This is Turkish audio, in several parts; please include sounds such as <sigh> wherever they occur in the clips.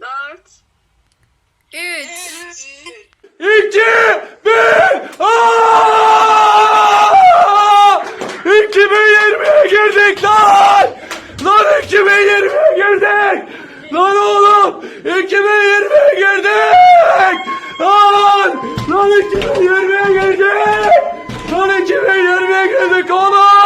dört, üç. İki, bir, aaa! 2020'ye girdik lan! Lan 2020'ye girdik! Lan oğlum 2020'ye girdik! Lan! Lan 2020'ye girdik! Lan 2020'ye girdik oğlum!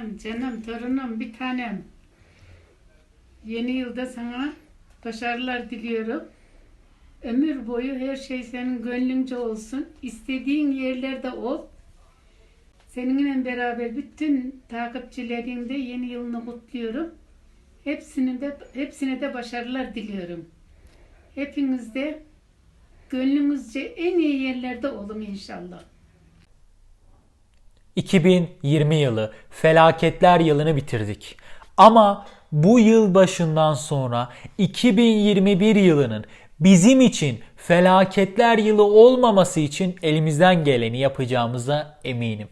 Canım, canım, torunum, bir tanem. Yeni yılda sana başarılar diliyorum. Ömür boyu her şey senin gönlünce olsun. İstediğin yerlerde ol. Seninle beraber bütün takipçilerin de yeni yılını kutluyorum. Hepsine de hepsine de başarılar diliyorum. Hepiniz de gönlümüzce en iyi yerlerde olun inşallah. 2020 yılı felaketler yılını bitirdik. Ama bu yıl başından sonra 2021 yılının bizim için felaketler yılı olmaması için elimizden geleni yapacağımıza eminim.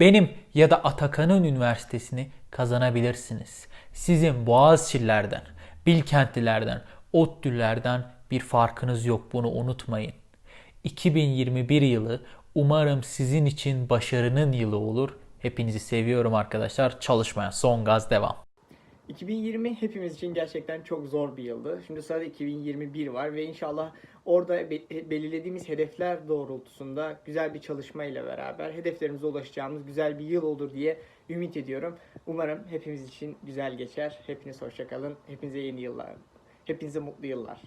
Benim ya da Atakan'ın üniversitesini kazanabilirsiniz. Sizin Boğaziçi'lilerden, Bilkentlilerden, ODTÜ'lerden bir farkınız yok bunu unutmayın. 2021 yılı umarım sizin için başarının yılı olur. Hepinizi seviyorum arkadaşlar. Çalışmaya son gaz devam. 2020 hepimiz için gerçekten çok zor bir yıldı. Şimdi sırada 2021 var ve inşallah orada be- belirlediğimiz hedefler doğrultusunda güzel bir çalışma ile beraber hedeflerimize ulaşacağımız güzel bir yıl olur diye ümit ediyorum. Umarım hepimiz için güzel geçer. Hepiniz hoşça kalın. Hepinize yeni yıllar. Hepinize mutlu yıllar.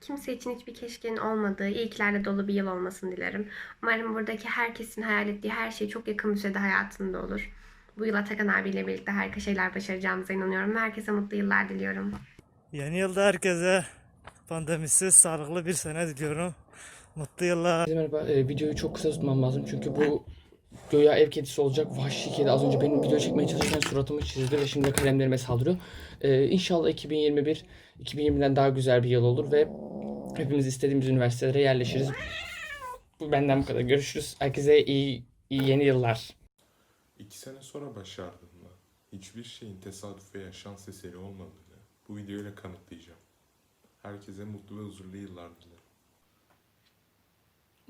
Kimse için hiçbir keşkenin olmadığı, ilklerle dolu bir yıl olmasını dilerim. Umarım buradaki herkesin hayal ettiği her şey çok yakın bir sürede hayatında olur. Bu yıl Atakan abiyle birlikte harika şeyler başaracağımıza inanıyorum ve herkese mutlu yıllar diliyorum. Yeni yılda herkese pandemisiz, sağlıklı bir sene diliyorum. Mutlu yıllar. Merhaba. Ee, videoyu çok kısa tutmam lazım çünkü bu <laughs> göya ev kedisi olacak. Vahşi kedi az önce benim video çekmeye çalışırken suratımı çizdi ve şimdi kalemlerime saldırıyor. Ee, inşallah 2021 2020'den daha güzel bir yıl olur ve hepimiz istediğimiz üniversitelere yerleşiriz. Bu benden bu kadar. Görüşürüz. Herkese iyi, iyi yeni yıllar. İki sene sonra başardığımda hiçbir şeyin tesadüf veya şans eseri olmadığını bu videoyla kanıtlayacağım. Herkese mutlu ve huzurlu yıllar dilerim.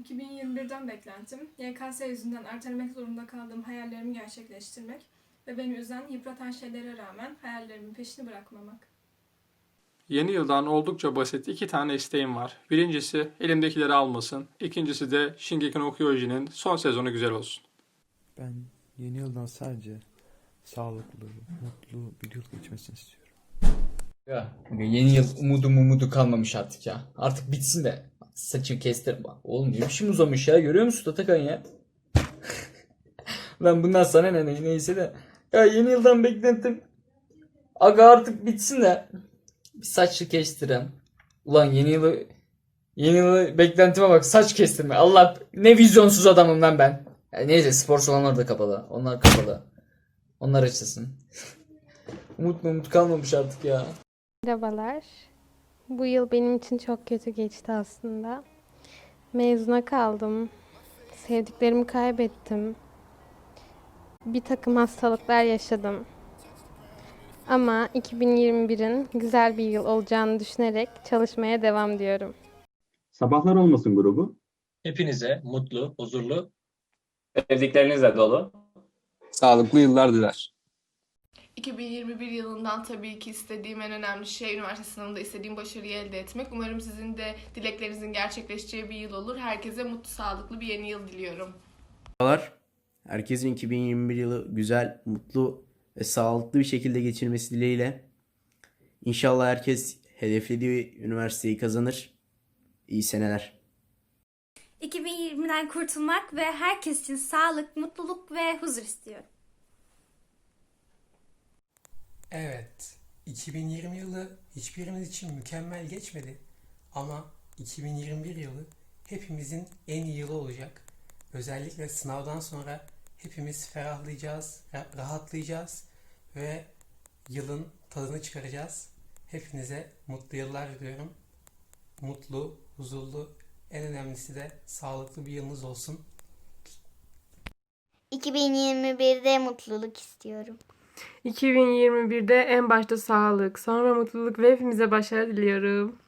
2021'den beklentim, YKS yüzünden ertelemek zorunda kaldığım hayallerimi gerçekleştirmek ve beni üzen, yıpratan şeylere rağmen hayallerimin peşini bırakmamak. Yeni yıldan oldukça basit iki tane isteğim var. Birincisi elimdekileri almasın. İkincisi de Shingeki no Kyojin'in son sezonu güzel olsun. Ben yeni yıldan sadece sağlıklı, mutlu bir yıl geçmesini istiyorum. Ya yeni yıl umudum umudu kalmamış artık ya. Artık bitsin de saçımı kestir. Bak Oğlum ne biçim uzamış ya görüyor musun Atakan ya? <laughs> Lan bundan sana ne ne- neyse de. Ya yeni yıldan beklentim. Aga artık bitsin de. Bir saçlı kestirem. Ulan yeni yılı Yeni yılı beklentime bak saç kestirme. Allah ne vizyonsuz adamım lan ben. Ya neyse spor salonları da kapalı. Onlar kapalı. Onlar açılsın. <laughs> umut mu umut kalmamış artık ya. Merhabalar. Bu yıl benim için çok kötü geçti aslında. Mezuna kaldım. Sevdiklerimi kaybettim. Bir takım hastalıklar yaşadım. Ama 2021'in güzel bir yıl olacağını düşünerek çalışmaya devam diyorum. Sabahlar olmasın grubu. Hepinize mutlu, huzurlu Sevdiklerinizle dolu. Sağlıklı yıllar diler. 2021 yılından tabii ki istediğim en önemli şey üniversite sınavında istediğim başarıyı elde etmek. Umarım sizin de dileklerinizin gerçekleşeceği bir yıl olur. Herkese mutlu, sağlıklı bir yeni yıl diliyorum. Herkesin 2021 yılı güzel, mutlu ve sağlıklı bir şekilde geçirmesi dileğiyle. İnşallah herkes hedeflediği üniversiteyi kazanır. İyi seneler. 2020'den kurtulmak ve herkes için sağlık, mutluluk ve huzur istiyorum. Evet, 2020 yılı hiçbirimiz için mükemmel geçmedi. Ama 2021 yılı hepimizin en iyi yılı olacak. Özellikle sınavdan sonra hepimiz ferahlayacağız, ra- rahatlayacağız ve yılın tadını çıkaracağız. Hepinize mutlu yıllar diliyorum. Mutlu, huzurlu, en önemlisi de sağlıklı bir yılınız olsun. 2021'de mutluluk istiyorum. 2021'de en başta sağlık, sonra mutluluk ve hepimize başarı diliyorum.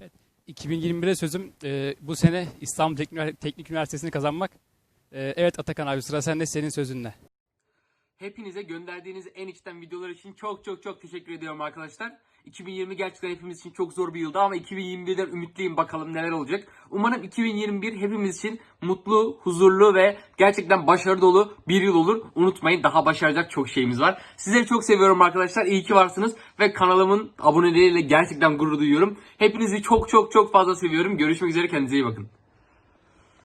Evet, 2021'e sözüm e, bu sene İstanbul Teknik, Üniversitesi'ni kazanmak. E, evet Atakan abi sıra sende senin sözünle. Hepinize gönderdiğiniz en içten videolar için çok çok çok teşekkür ediyorum arkadaşlar. 2020 gerçekten hepimiz için çok zor bir yıldı ama 2021'den ümitliyim bakalım neler olacak. Umarım 2021 hepimiz için mutlu, huzurlu ve gerçekten başarı dolu bir yıl olur. Unutmayın daha başaracak çok şeyimiz var. Sizleri çok seviyorum arkadaşlar. İyi ki varsınız ve kanalımın aboneleriyle gerçekten gurur duyuyorum. Hepinizi çok çok çok fazla seviyorum. Görüşmek üzere kendinize iyi bakın.